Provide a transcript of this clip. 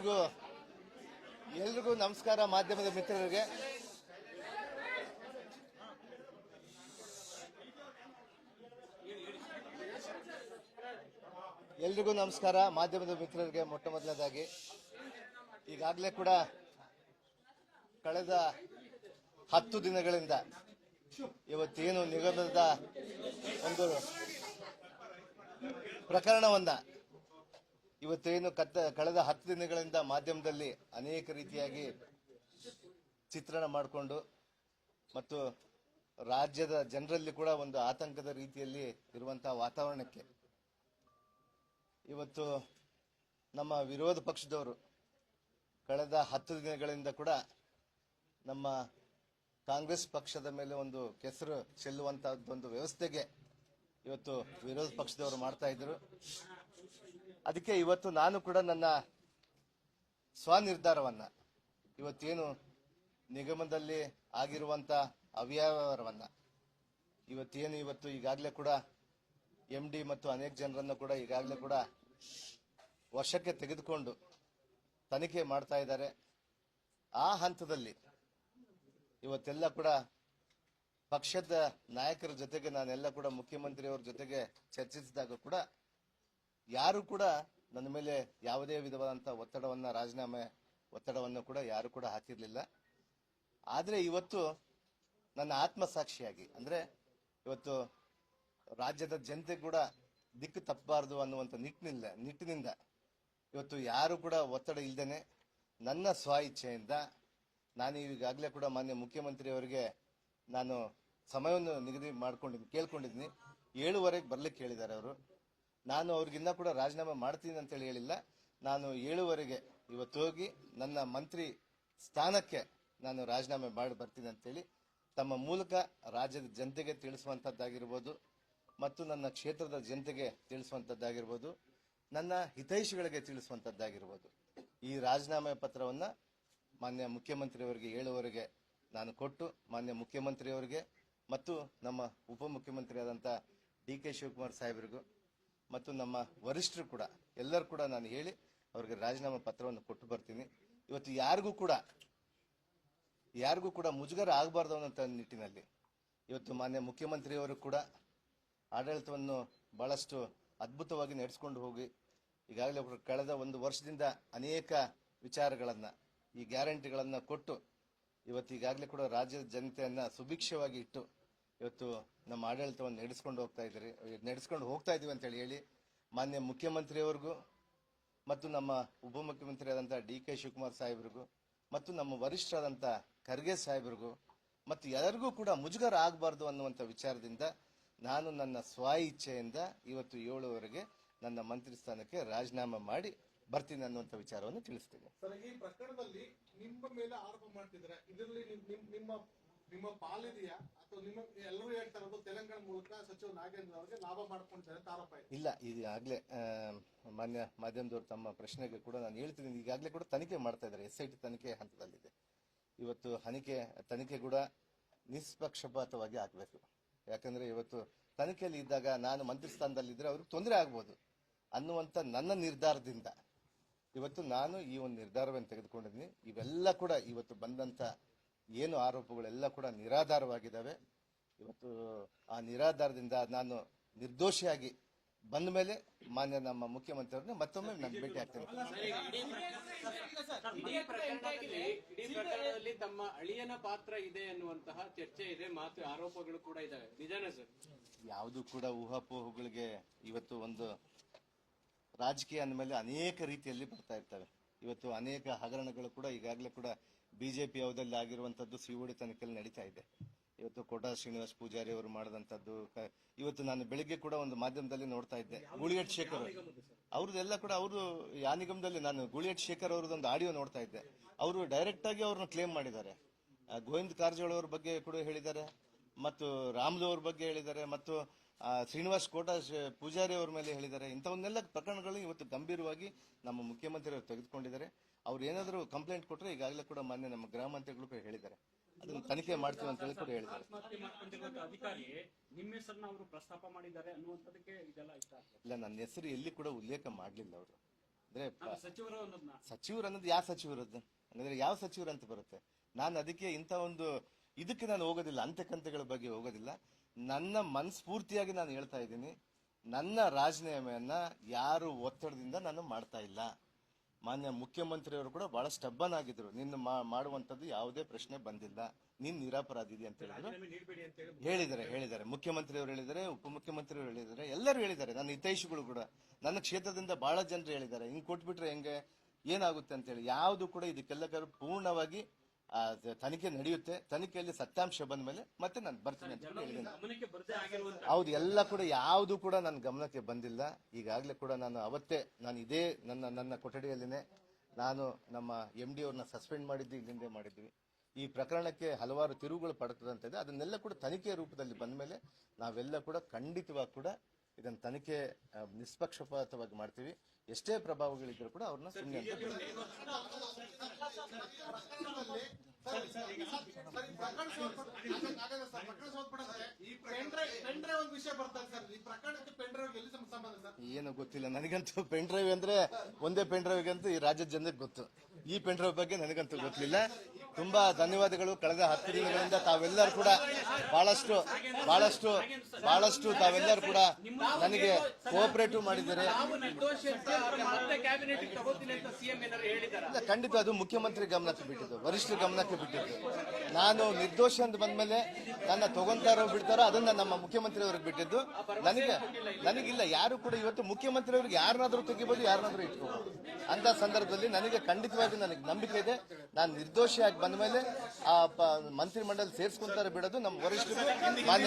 ಎಲ್ರಿಗೂ ಎಲ್ರಿಗೂ ನಮಸ್ಕಾರ ಮಾಧ್ಯಮದ ಮಿತ್ರರಿಗೆ. ಎಲ್ರಿಗೂ ನಮಸ್ಕಾರ ಮಾಧ್ಯಮದ ಮಿತ್ರರಿಗೆ ಮೊಟ್ಟ ಮೊದಲನೇದಾಗಿ. ಈಗಾಗಲೇ ಕೂಡ ಕಳೆದ ಹತ್ತು ದಿನಗಳಿಂದ ಇವತ್ತೇನು ನಿಗಮದ ಒಂದು ಪ್ರಕರಣವನ್ನ ಇವತ್ತೇನು ಕತ್ತ, ಕಳೆದ ಹತ್ತು ದಿನಗಳಿಂದ ಮಾಧ್ಯಮದಲ್ಲಿ ಅನೇಕ ರೀತಿಯಾಗಿ ಚಿತ್ರಣ ಮಾಡಿಕೊಂಡು ಮತ್ತು ರಾಜ್ಯದ ಜನರಲ್ಲಿ ಕೂಡ ಒಂದು ಆತಂಕದ ರೀತಿಯಲ್ಲಿ ಇರುವಂತಹ ವಾತಾವರಣಕ್ಕೆ. ಇವತ್ತು ನಮ್ಮ ವಿರೋಧ ಪಕ್ಷದವರು ಕಳೆದ ಹತ್ತು ದಿನಗಳಿಂದ ಕೂಡ ನಮ್ಮ ಕಾಂಗ್ರೆಸ್ ಪಕ್ಷದ ಮೇಲೆ ಒಂದು ಕೆಸರು ಚೆಲ್ಲುವಂತಹದ್ದೊಂದು ವ್ಯವಸ್ಥೆಗೆ ಇವತ್ತು ವಿರೋಧ ಪಕ್ಷದವರು ಮಾಡ್ತಾ ಇದ್ರು ಅದಕ್ಕೆ ಇವತ್ತು ನಾನು ಕೂಡ ನನ್ನ ಸ್ವನಿರ್ಧಾರವನ್ನ, ಇವತ್ತೇನು ನಿಗಮದಲ್ಲಿ ಆಗಿರುವಂತ ಅವ್ಯವಹಾರವನ್ನ, ಇವತ್ತೇನು ಇವತ್ತು ಈಗಾಗಲೇ ಕೂಡ ಎಂ ಡಿ ಮತ್ತು ಅನೇಕ ಜನರನ್ನು ಕೂಡ ಈಗಾಗಲೇ ಕೂಡ ವಶಕ್ಕೆ ತೆಗೆದುಕೊಂಡು ತನಿಖೆ ಮಾಡ್ತಾ ಇದ್ದಾರೆ. ಆ ಹಂತದಲ್ಲಿ ಇವತ್ತೆಲ್ಲ ಕೂಡ ಪಕ್ಷದ ನಾಯಕರ ಜೊತೆಗೆ ನಾನೆಲ್ಲ ಕೂಡ ಮುಖ್ಯಮಂತ್ರಿಯವರ ಜೊತೆಗೆ ಚರ್ಚಿಸಿದಾಗ ಕೂಡ ಯಾರು ಕೂಡ ನನ್ನ ಮೇಲೆ ಯಾವುದೇ ವಿಧವಾದಂತ ಒತ್ತಡವನ್ನ, ರಾಜೀನಾಮೆ ಒತ್ತಡವನ್ನು ಕೂಡ ಯಾರು ಕೂಡ ಹಾಕಿರಲಿಲ್ಲ. ಆದರೆ ಇವತ್ತು ನನ್ನ ಆತ್ಮಸಾಕ್ಷಿಯಾಗಿ ಅಂದ್ರೆ ಇವತ್ತು ರಾಜ್ಯದ ಜನತೆ ಕೂಡ ದಿಕ್ಕು ತಪ್ಪಬಾರದು ಅನ್ನುವಂಥ ನಿಟ್ಟಿನಿಂದ ನಿಟ್ಟಿನಿಂದ ಇವತ್ತು ಯಾರು ಕೂಡ ಒತ್ತಡ ಇಲ್ಲದೇನೆ ನನ್ನ ಸ್ವ ಇಚ್ಛೆಯಿಂದ ನಾನು ಈಗಾಗಲೇ ಕೂಡ ಮಾನ್ಯ ಮುಖ್ಯಮಂತ್ರಿಯವರಿಗೆ ನಾನು ಸಮಯವನ್ನು ನಿಗದಿ ಮಾಡ್ಕೊಂಡಿದ್ದೀನಿ ಕೇಳ್ಕೊಂಡಿದ್ದೀನಿ ಏಳುವರೆಗೆ ಬರ್ಲಿಕ್ಕೆ ಹೇಳಿದ್ದಾರೆ ಅವರು. ನಾನು ಅವ್ರಿಗಿನ್ನ ಕೂಡ ರಾಜೀನಾಮೆ ಮಾಡ್ತೀನಿ ಅಂತೇಳಿ ಹೇಳಿಲ್ಲ. ನಾನು ಏಳುವರೆಗೆ ಇವತ್ತು ಹೋಗಿ ನನ್ನ ಮಂತ್ರಿ ಸ್ಥಾನಕ್ಕೆ ನಾನು ರಾಜೀನಾಮೆ ಮಾಡಿ ಬರ್ತೀನಿ ಅಂತೇಳಿ ತಮ್ಮ ಮೂಲಕ ರಾಜ್ಯದ ಜನತೆಗೆ ತಿಳಿಸುವಂಥದ್ದಾಗಿರ್ಬೋದು ಮತ್ತು ನನ್ನ ಕ್ಷೇತ್ರದ ಜನತೆಗೆ ತಿಳಿಸುವಂಥದ್ದಾಗಿರ್ಬೋದು ನನ್ನ ಹಿತೈಷಿಗಳಿಗೆ ತಿಳಿಸುವಂಥದ್ದಾಗಿರ್ಬೋದು ಈ ರಾಜೀನಾಮೆ ಪತ್ರವನ್ನ ಮಾನ್ಯ ಮುಖ್ಯಮಂತ್ರಿಯವರಿಗೆ ಏಳುವರೆಗೆ ನಾನು ಕೊಟ್ಟು, ಮಾನ್ಯ ಮುಖ್ಯಮಂತ್ರಿಯವರಿಗೆ ಮತ್ತು ನಮ್ಮ ಉಪಮುಖ್ಯಮಂತ್ರಿಯಾದಂಥ ಡಿ ಕೆ ಶಿವಕುಮಾರ್ ಸಾಹೇಬರಿಗೂ ಮತ್ತು ನಮ್ಮ ವರಿಷ್ಠರು ಕೂಡ, ಎಲ್ಲರೂ ಕೂಡ ನಾನು ಹೇಳಿ ಅವರಿಗೆ ರಾಜೀನಾಮೆ ಪತ್ರವನ್ನು ಕೊಟ್ಟು ಬರ್ತೀನಿ. ಇವತ್ತು ಯಾರಿಗೂ ಕೂಡ ಯಾರಿಗೂ ಕೂಡ ಮುಜುಗರ ಆಗಬಾರ್ದು ಅನ್ನೋಂಥ ನಿಟ್ಟಿನಲ್ಲಿ ಇವತ್ತು ಮಾನ್ಯ ಮುಖ್ಯಮಂತ್ರಿಯವರು ಕೂಡ ಆಡಳಿತವನ್ನು ಬಹಳಷ್ಟು ಅದ್ಭುತವಾಗಿ ನಡೆಸ್ಕೊಂಡು ಹೋಗಿ, ಈಗಾಗಲೇ ಕಳೆದ ಒಂದು ವರ್ಷದಿಂದ ಅನೇಕ ವಿಚಾರಗಳನ್ನು, ಈ ಗ್ಯಾರಂಟಿಗಳನ್ನು ಕೊಟ್ಟು ಇವತ್ತು ಈಗಾಗಲೇ ಕೂಡ ರಾಜ್ಯದ ಜನತೆಯನ್ನು ಸುಭಿಕ್ಷವಾಗಿ ಇಟ್ಟು ಇವತ್ತು ನಮ್ಮ ಆಡಳಿತವನ್ನು ನಡೆಸ್ಕೊಂಡು ಹೋಗ್ತಾ ಇದ್ದಾರೆ, ನಡೆಸ್ಕೊಂಡು ಹೋಗ್ತಾ ಇದೀವಿ ಅಂತ ಹೇಳಿ ಮಾನ್ಯ ಮುಖ್ಯಮಂತ್ರಿಯವರಿಗೂ ಮತ್ತು ನಮ್ಮ ಉಪಮುಖ್ಯಮಂತ್ರಿಯಾದಂಥ ಡಿ ಕೆ ಶಿವಕುಮಾರ್ ಸಾಹೇಬ್ರಿಗೂ ಮತ್ತು ನಮ್ಮ ವರಿಷ್ಠರಾದಂಥ ಖರ್ಗೆ ಸಾಹೇಬ್ರಿಗೂ ಮತ್ತು ಎಲ್ಲರಿಗೂ ಕೂಡ ಮುಜುಗರ ಆಗಬಾರ್ದು ಅನ್ನುವಂಥ ವಿಚಾರದಿಂದ ನಾನು ನನ್ನ ಸ್ವ ಇಚ್ಛೆಯಿಂದ ಇವತ್ತು ಏಳುವರೆಗೆ ನನ್ನ ಮಂತ್ರಿ ಸ್ಥಾನಕ್ಕೆ ರಾಜೀನಾಮೆ ಮಾಡಿ ಬರ್ತೀನಿ ಅನ್ನುವಂಥ ವಿಚಾರವನ್ನು ತಿಳಿಸ್ತೇನೆ. ಈ ಪ್ರಕರಣದಲ್ಲಿ ನಿಮ್ಮ ಪಾಲಿದೆಯಾ? ಅಥವಾ ನಿಮ್ಮ ಎಲ್ಲರೂ ತೆಲಂಗಾಣ ಮೂಲಕ ಸಚಿವ ನಾಗೇಂದ್ರ ಅವರಿಗೆ ಲಾಭ ಇಲ್ಲ ಆಗಲೇ ಮಾನ್ಯ ಮಾಧ್ಯಮದವರು ತಮ್ಮ ಪ್ರಶ್ನೆಗೆ ಕೂಡ ನಾನು ಹೇಳ್ತೀನಿ ಈಗಾಗಲೇ ಕೂಡ ತನಿಖೆ ಮಾಡ್ತಾ ಇದ್ದಾರೆ. ಎಸ್ ಐ ಟಿ ತನಿಖೆ ಹಂತದಲ್ಲಿದೆ. ಇವತ್ತು ಹನಿಕೆ, ತನಿಖೆ ಕೂಡ ನಿಷ್ಪಕ್ಷಪಾತವಾಗಿ ಆಗಬೇಕು. ಯಾಕಂದ್ರೆ ಇವತ್ತು ತನಿಖೆಯಲ್ಲಿ ಇದ್ದಾಗ ನಾನು ಮಂತ್ರಿ ಸ್ಥಾನದಲ್ಲಿದ್ದರೆ ಅವ್ರಿಗೆ ತೊಂದರೆ ಆಗ್ಬೋದು ಅನ್ನುವಂಥ ನನ್ನ ನಿರ್ಧಾರದಿಂದ. ಇವತ್ತು ನಾನು ಈ ಒಂದು ನಿರ್ಧಾರವನ್ನು ತೆಗೆದುಕೊಂಡಿದ್ದೀನಿ. ಇವೆಲ್ಲ ಕೂಡ ಇವತ್ತು ಬಂದಂತ ಏನು ಆರೋಪಗಳೆಲ್ಲ ಕೂಡ ನಿರಾಧಾರವಾಗಿದ್ದಾವೆ. ಇವತ್ತು ಆ ನಿರಾಧಾರದಿಂದ ನಾನು ನಿರ್ದೋಷಿಯಾಗಿ ಬಂದ ಮೇಲೆ ಮಾನ್ಯ ನಮ್ಮ ಮುಖ್ಯಮಂತ್ರಿಯವ್ರನ್ನ ಮತ್ತೊಮ್ಮೆ ನಾನು ಭೇಟಿ ಆಗ್ತೇನೆ. ಪ್ರಕರಣದಲ್ಲಿ ತಮ್ಮ ಅಳಿಯನ ಪಾತ್ರ ಇದೆ ಅನ್ನುವಂತಹ ಚರ್ಚೆ ಇದೆ ಮಾತು ಆರೋಪಗಳು ಕೂಡ ಇದಾವೆ ನಿಜಾನೇ ಸರ್? ಯಾವುದು ಕೂಡ ಊಹಾಪೋಹಗಳಿಗೆ ಇವತ್ತು ಒಂದು ರಾಜಕೀಯ ಅಂದಮೇಲೆ ಅನೇಕ ರೀತಿಯಲ್ಲಿ ಬರ್ತಾ ಇರ್ತವೆ. ಇವತ್ತು ಅನೇಕ ಹಗರಣಗಳು ಕೂಡ ಈಗಾಗಲೇ ಕೂಡ ಬಿಜೆಪಿ ಯಾವುದಲ್ಲಿ ಆಗಿರುವಂತದ್ದು ಸಿಒಡಿ ತನಿಖೆಯಲ್ಲಿ ನಡೀತಾ ಇದೆ. ಇವತ್ತು ಕೋಟಾ ಶ್ರೀನಿವಾಸ್ ಪೂಜಾರಿ ಅವರು ಮಾಡಿದಂತದ್ದು ಇವತ್ತು ನಾನು ಬೆಳಿಗ್ಗೆ ಕೂಡ ಒಂದು ಮಾಧ್ಯಮದಲ್ಲಿ ನೋಡ್ತಾ ಇದ್ದೆ. ಗುಳಿಯಟ್ ಶೇಖರ್ ಅವ್ರದ್ದೆಲ್ಲ ಕೂಡ ಅವರು ಯಾ ನಿಗಮದಲ್ಲಿ ನಾನು ಗುಳಿಯಟ್ ಶೇಖರ್ ಅವ್ರದ್ದೊಂದು ಆಡಿಯೋ ನೋಡ್ತಾ ಇದ್ದೆ. ಅವರು ಡೈರೆಕ್ಟ್ ಆಗಿ ಅವ್ರನ್ನ ಕ್ಲೇಮ್ ಮಾಡಿದ್ದಾರೆ. ಗೋವಿಂದ ಕಾರಜೋಳ ಅವ್ರ ಬಗ್ಗೆ ಕೂಡ ಹೇಳಿದ್ದಾರೆ. ಮತ್ತು ರಾಮ್ಲು ಅವ್ರ ಬಗ್ಗೆ ಹೇಳಿದ್ದಾರೆ. ಮತ್ತು ಶ್ರೀನಿವಾಸ್ ಕೋಟ ಪೂಜಾರಿ ಅವ್ರ ಮೇಲೆ ಹೇಳಿದ್ದಾರೆ. ಇಂಥವನ್ನೆಲ್ಲ ಪ್ರಕರಣಗಳು ಇವತ್ತು ಗಂಭೀರವಾಗಿ ನಮ್ಮ ಮುಖ್ಯಮಂತ್ರಿಯವರು ತೆಗೆದುಕೊಂಡಿದ್ದಾರೆ. ಅವ್ರು ಏನಾದರೂ ಕಂಪ್ಲೇಂಟ್ ಕೊಟ್ಟರೆ ಈಗಾಗಲೇ ಕೂಡ ಮಾನ್ಯ ನಮ್ಮ ಗೃಹ ಮಂತ್ರಿಗಳು ಕೂಡ ಹೇಳಿದ್ದಾರೆ. ಅದನ್ನು ತನಿಖೆ ಮಾಡ್ತೀವಿ ಅಂತ ಹೇಳಿ ಕೂಡ ಹೇಳಿದ್ದಾರೆ. ಇಲ್ಲ ನನ್ನ ಹೆಸರು ಎಲ್ಲಿ ಕೂಡ ಉಲ್ಲೇಖ ಮಾಡಲಿಲ್ಲ ಅವರು. ಅಂದ್ರೆ ಸಚಿವರು ಅನ್ನೋದು ಯಾವ ಸಚಿವರದ್ದು ಅಂದ್ರೆ ಯಾವ ಸಚಿವರು ಅಂತ ಬರುತ್ತೆ? ನಾನು ಅದಕ್ಕೆ ಇಂಥ ಒಂದು ಇದಕ್ಕೆ ನಾನು ಹೋಗೋದಿಲ್ಲ ಅಂತ್ಯಕಂತೆಗಳ ಬಗ್ಗೆ ಹೋಗೋದಿಲ್ಲ. ನನ್ನ ಮನಸ್ಫೂರ್ತಿಯಾಗಿ ನಾನು ಹೇಳ್ತಾ ಇದ್ದೀನಿ ನನ್ನ ರಾಜೀನಾಮೆಯನ್ನ ಯಾರು ಒತ್ತಡದಿಂದ ನಾನು ಮಾಡ್ತಾ ಇಲ್ಲ. ಮಾನ್ಯ ಮುಖ್ಯಮಂತ್ರಿಯವರು ಕೂಡ ಬಹಳ ಸ್ಟಬ್ಬನ್ ಆಗಿದ್ರು. ನಿನ್ನ ಮಾ- ಮಾಡುವಂತದ್ದು ಯಾವುದೇ ಪ್ರಶ್ನೆ ಬಂದಿಲ್ಲ. ನೀನ್ ನಿರಪರಾಧಿ ಅಂತ ಹೇಳಿದ್ರು. ಹೇಳಿದ್ದಾರೆ ಹೇಳಿದ್ದಾರೆ. ಮುಖ್ಯಮಂತ್ರಿಯವರು ಹೇಳಿದ್ದಾರೆ ಉಪಮುಖ್ಯಮಂತ್ರಿಯವರು ಹೇಳಿದ್ದಾರೆ. ಎಲ್ಲರೂ ಹೇಳಿದ್ದಾರೆ. ನನ್ನ ಹಿತೈಷಿಗಳು ಕೂಡ ನನ್ನ ಕ್ಷೇತ್ರದಿಂದ ಬಹಳ ಜನರು ಹೇಳಿದ್ದಾರೆ. ಹಿಂಗೆ ಕೊಟ್ಬಿಟ್ರೆ ಹೆಂಗೆ ಏನಾಗುತ್ತೆ ಅಂತ ಹೇಳಿ ಯಾವುದು ಕೂಡ ಇದಕ್ಕೆಲ್ಲ ಪೂರ್ಣವಾಗಿ ತನಿಖೆ ನಡೆಯುತ್ತೆ. ತನಿಖೆಯಲ್ಲಿ ಸತ್ಯಾಂಶ ಬಂದ ಮೇಲೆ ಮತ್ತೆ ನಾನು ಬರ್ತೀನಿ ಅಂತ ಹೇಳಿ ಹೇಳಿದ್ದೀನಿ. ಹೌದು ಎಲ್ಲ ಕೂಡ ಯಾವುದು ಕೂಡ ನನ್ನ ಗಮನಕ್ಕೆ ಬಂದಿಲ್ಲ. ಈಗಾಗಲೇ ಕೂಡ ನಾನು ಅವತ್ತೇ ನಾನು ಇದೇ ನನ್ನ ನನ್ನ ಕೊಠಡಿಯಲ್ಲಿನೇ ನಾನು ನಮ್ಮ ಎಂ ಡಿ ಅವ್ರನ್ನ ಸಸ್ಪೆಂಡ್ ಮಾಡಿದ್ದು ಇಲ್ಲಿಂದೆ ಮಾಡಿದ್ವಿ. ಈ ಪ್ರಕರಣಕ್ಕೆ ಹಲವಾರು ತಿರುವುಗಳು ಪಡ್ತದಂತಿದೆ ಅದನ್ನೆಲ್ಲ ಕೂಡ ತನಿಖೆ ರೂಪದಲ್ಲಿ ಬಂದ ಮೇಲೆ ನಾವೆಲ್ಲ ಕೂಡ ಖಂಡಿತವಾಗಿ ಕೂಡ ಇದನ್ನ ತನಿಖೆ ನಿಷ್ಪಕ್ಷಪಾತವಾಗಿ ಮಾಡ್ತೀವಿ. ಎಷ್ಟೇ ಪ್ರಭಾವಗಳಿದ್ರು ಕೂಡ ಅವ್ರನ್ನ ಸುಮ್ಮನೆ ಏನು ಗೊತ್ತಿಲ್ಲ. ನನಗಂತೂ ಪೆನ್ ಡ್ರೈವ್ ಅಂದ್ರೆ ಒಂದೇ ಪೆನ್ ಡ್ರೈವ್ ಅಂತ ಈ ರಾಜ್ಯದ ಜನಕ್ಕೆ ಗೊತ್ತು. ಈ ಪೆಂಡ್ರೈವ್ ಬಗ್ಗೆ ನನಗಂತೂ ಗೊತ್ತಿಲ್ಲ. ತುಂಬಾ ಧನ್ಯವಾದಗಳು. ಕಳೆದ ಹತ್ತು ದಿನಗಳಿಂದ ತಾವೆಲ್ಲರೂ ಕೂಡ ಬಹಳಷ್ಟು ಬಹಳಷ್ಟು ಬಹಳಷ್ಟು ತಾವೆಲ್ಲರೂ ಕೂಡ ನನಗೆ ಕೋಆಪರೇಟಿವ್ ಮಾಡಿದ್ದಾರೆ. ಖಂಡಿತ ಅದು ಮುಖ್ಯಮಂತ್ರಿ ಗಮನಕ್ಕೆ ಬಿಟ್ಟಿದ್ದು ವರಿಷ್ಠ ಗಮನಕ್ಕೆ ಬಿಟ್ಟಿದ್ದು. ನಾನು ನಿರ್ದೋಷಿ ಅಂತ ಬಂದ್ಮೇಲೆ ನನ್ನ ತಗೊಂತಾರೋ ಬಿಡ್ತಾರೋ ಅದನ್ನ ನಮ್ಮ ಮುಖ್ಯಮಂತ್ರಿ ಅವ್ರಿಗೆ ಬಿಟ್ಟಿದ್ದು. ನನಗೆ, ನನಗಿಲ್ಲ, ಯಾರು ಕೂಡ ಇವತ್ತು ಮುಖ್ಯಮಂತ್ರಿ ಅವ್ರಿಗೆ ಯಾರನ್ನಾದ್ರೂ ತೆಗಿಬೋದು, ಯಾರನ್ನಾದ್ರೂ ಇಟ್ಕೋಬಹುದು ಅಂತ ಸಂದರ್ಭದಲ್ಲಿ ನನಗೆ ಖಂಡಿತವಾಗಿ ನನಗೆ ನಂಬಿಕೆ ಇದೆ. ನಾನು ನಿರ್ದೋಷಿಯಾಗಿ ಬಂದ ಮೇಲೆ ಆ ಪ- ಮಂತ್ರಿಮಂಡಲ ಸೇರಿಸ್ಕೊಂತಾರೆ ಬಿಡೋದು ನಮ್ಮ ವರಿಷ್ಠರು, ಮಾನ್ಯ